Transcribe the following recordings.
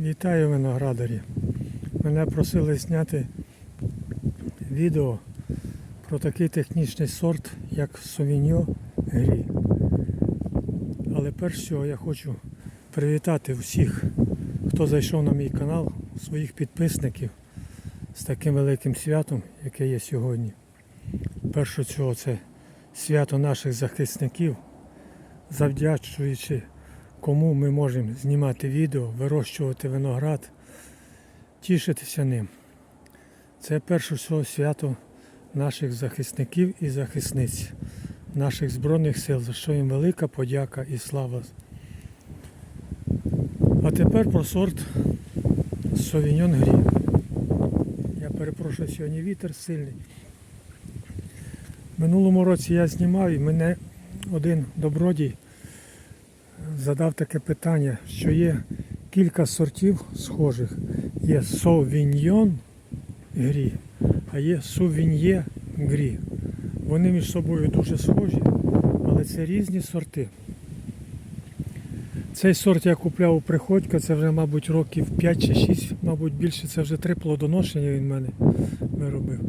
Вітаю виноградарі. Мене просили зняти відео про такий технічний сорт, як Совіньо Грі. Але перш всього я хочу привітати всіх, хто зайшов на мій канал, своїх підписників з таким великим святом, яке є сьогодні. Перше цього це свято наших захисників, завдячуючи кому ми можемо знімати відео, вирощувати виноград, тішитися ним. Це перше всього свято наших захисників і захисниць, наших Збройних сил, за що їм велика подяка і слава. А тепер про сорт Совіньон Грі. Я перепрошую, сьогодні вітер сильний. Минулому році я знімав і мене один добродій задав таке питання, що є кілька сортів схожих. Є совіньйон грі, а є сувіньє грі. Вони між собою дуже схожі, але це різні сорти. Цей сорт я купляв у Приходька, це вже, мабуть, років 5 чи 6, мабуть, більше це вже три плодоношення він мене виробив.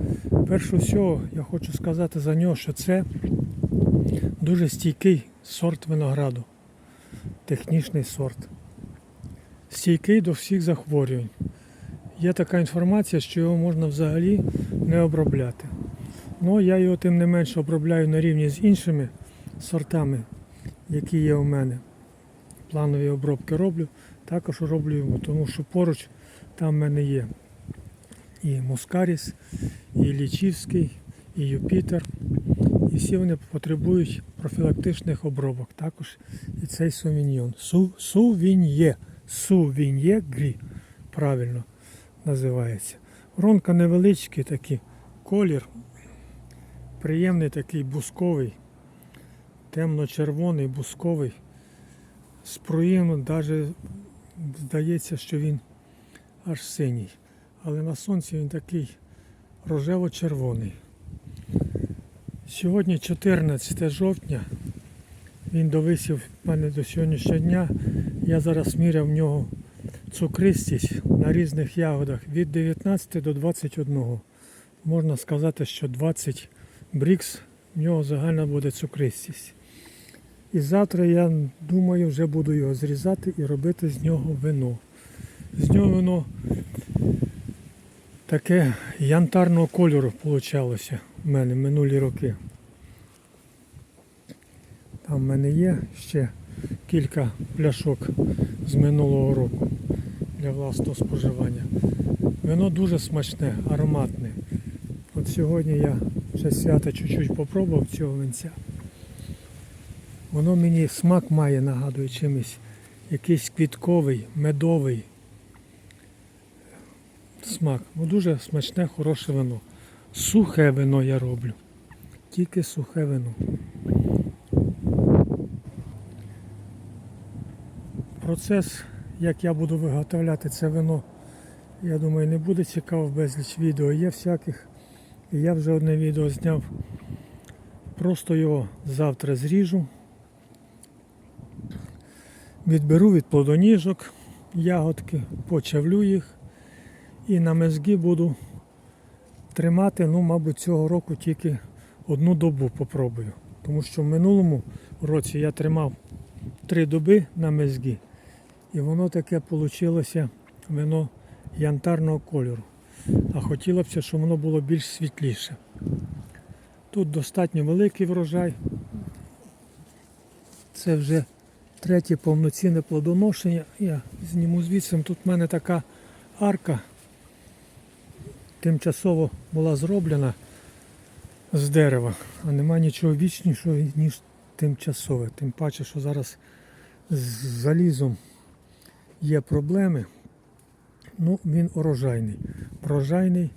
Перше всього я хочу сказати за нього, що це дуже стійкий сорт винограду технічний сорт. Стійкий до всіх захворювань. Є така інформація, що його можна взагалі не обробляти. Ну, я його тим не менше обробляю на рівні з іншими сортами, які є у мене. Планові обробки роблю, також роблю йому, тому що поруч там в мене є і Москаріс, і Лічівський, і Юпітер. І вони потребують профілактичних обробок. Також і цей сувіньйон. Су, сувіньє. Сувіньє грі. Правильно називається. Гронка невеличкий такий колір. Приємний такий бусковий, темно-червоний, бусковий. З проємом навіть здається, що він аж синій. Але на сонці він такий рожево-червоний. Сьогодні 14 жовтня. Він довисів мене до сьогоднішнього дня. Я зараз міряв в нього цукристість на різних ягодах від 19 до 21. Можна сказати, що 20 брікс в нього загальна буде цукристість. І завтра я думаю, вже буду його зрізати і робити з нього вино. З нього вино таке янтарного кольору вийшло в мене минулі роки. Там в мене є ще кілька пляшок з минулого року для власного споживання. Вино дуже смачне, ароматне. От сьогодні я ще свято чуть-чуть попробував цього винця. Воно мені смак має, нагадує чимось, якийсь квітковий, медовий смак. Ну дуже смачне, хороше вино. Сухе вино я роблю. Тільки сухе вино. Процес, як я буду виготовляти це вино, я думаю, не буде цікаво безліч відео. Є всяких. Я вже одне відео зняв. Просто його завтра зріжу. Відберу від плодоніжок ягодки, почавлю їх і на мезгі буду тримати, ну, мабуть, цього року тільки одну добу попробую. Тому що в минулому році я тримав три доби на мезгі. І воно таке вийшло вино янтарного кольору. А хотілося б, щоб воно було більш світліше. Тут достатньо великий врожай. Це вже третє повноцінне плодоношення. Я зніму звідси. Тут в мене така арка тимчасово була зроблена з дерева, а нема нічого вічнішого, ніж тимчасове. Тим паче, що зараз з залізом є проблеми. Ну, він урожайний. Врожайний.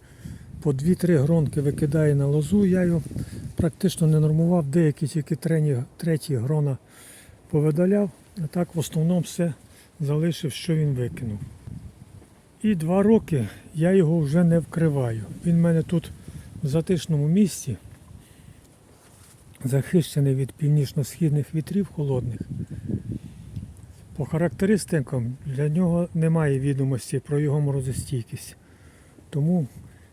По 2-3 гронки викидає на лозу. Я його практично не нормував, деякі тільки треті грона повидаляв, а так в основному все залишив, що він викинув. І два роки я його вже не вкриваю. Він в мене тут в затишному місці, захищений від північно-східних вітрів холодних. По характеристикам для нього немає відомості про його морозостійкість. Тому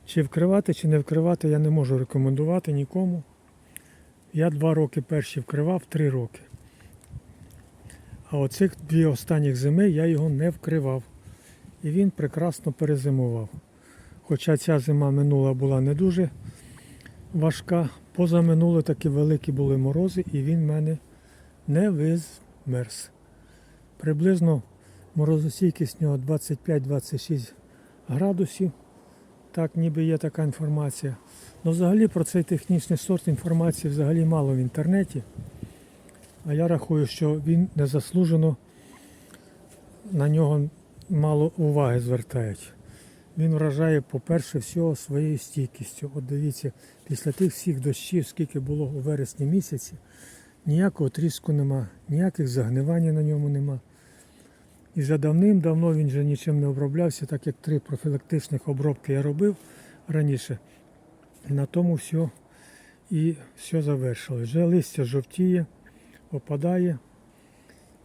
чи вкривати, чи не вкривати я не можу рекомендувати нікому. Я два роки перші вкривав, три роки. А оцих дві останніх зими я його не вкривав. І він прекрасно перезимував. Хоча ця зима минула була не дуже важка, позаминули такі великі були морози, і він в мене не визмерз. Приблизно морозостійкість нього 25-26 градусів. Так, ніби є така інформація. Ну, взагалі про цей технічний сорт інформації взагалі мало в інтернеті. А я рахую, що він незаслужено на нього мало уваги звертають. Він вражає, по-перше, всього своєю стійкістю. От дивіться, після тих всіх дощів, скільки було у вересні місяці, ніякого тріску нема, ніяких загнивань на ньому нема. І вже давним-давно він вже нічим не оброблявся, так як три профілактичних обробки я робив раніше. На тому все і все завершилось. Вже листя жовтіє, опадає,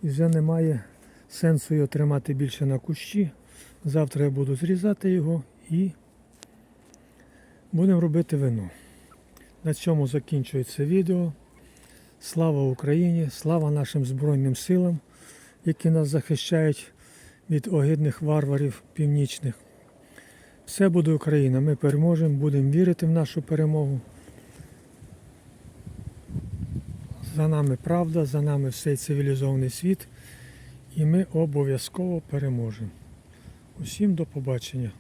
і вже немає сенсу його тримати більше на кущі. Завтра я буду зрізати його і будемо робити вино. На цьому закінчується відео. Слава Україні! Слава нашим Збройним силам, які нас захищають від огидних варварів північних. Все буде Україна. Ми переможемо, будемо вірити в нашу перемогу. За нами правда, за нами всей цивілізований світ. І ми обов'язково переможемо. Усім до побачення.